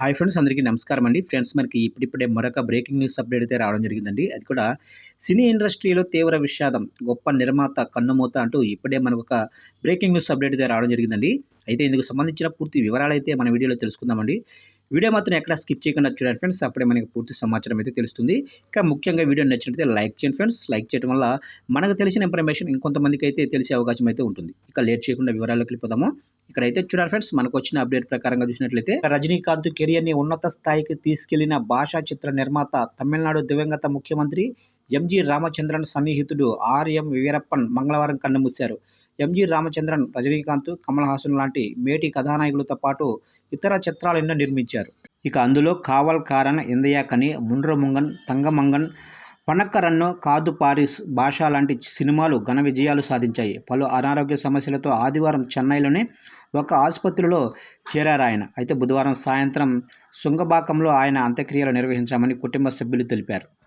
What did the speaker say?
Hi friends అందరికీ నమస్కారం అండి. ఫ్రెండ్స్ మనకి ఇప్పుడిప్పుడే మరొక బ్రేకింగ్ న్యూస్ అప్డేట్ అయితే రావడం జరిగిందండి. అది కూడా సినీ ఇండస్ట్రీలో తీవ్ర విషాదం గొప్ప నిర్మాత కన్నుమూత అంటూ ఇప్పుడే మనకు ఒక బ్రేకింగ్ న్యూస్ అప్డేట్ అయితే రావడం జరిగిందండి. అయితే ఇందుకు సంబంధించిన పూర్తి వివరాలు అయితే మన వీడియోలో తెలుసుకుందామండి. వీడియో మాత్రం ఎక్కడ స్కిప్ చేయకుండా చూడండి ఫ్రెండ్స్ అప్పుడే మనకి పూర్తి సమాచారం అయితే తెలుస్తుంది. ఇంకా ముఖ్యంగా వీడియో నచ్చినట్లయితే లైక్ చేయండి ఫ్రెండ్స్ లైక్ చేయడం వల్ల మనకు తెలిసిన ఇన్ఫర్మేషన్ ఇంకొంతమందికి అయితే తెలిసే అవకాశం అయితే ఉంటుంది. ఇక లేట్ చేయకుండా వివరాలకు వెళ్ళిపోదాము. ఇక్కడైతే చూడండి ఫ్రెండ్స్ మనకు వచ్చిన అప్డేట్ ప్రకారంగా చూసినట్లయితే రజనీకాంత్ కెరియర్ని ఉన్నత స్థాయికి తీసుకెళ్ళిన భాషా చిత్ర నిర్మాత తమిళనాడు దివంగత ముఖ్యమంత్రి ఎంజి రామచంద్రన్ సన్నిహితుడు ఆర్ఎం వీరప్పన్ మంగళవారం కన్నుమూశారు. ఎంజి రామచంద్రన్ రజనీకాంత్ కమల్ హాసన్ లాంటి మేటి కథానాయకులతో పాటు ఇతర చిత్రాలు ఎన్నో నిర్మించారు. ఇక అందులో కావల్ కారన్ ఇందయాకని ముండ్రముంగన్ తంగమంగన్ పనక్కరన్ను కాదు పారిస్ భాష లాంటి సినిమాలు ఘన విజయాలు సాధించాయి. పలు అనారోగ్య సమస్యలతో ఆదివారం చెన్నైలోని ఒక ఆసుపత్రిలో చేరారు ఆయన. అయితే బుధవారం సాయంత్రం శృంగబాకంలో ఆయన అంత్యక్రియలు నిర్వహించామని కుటుంబ సభ్యులు తెలిపారు.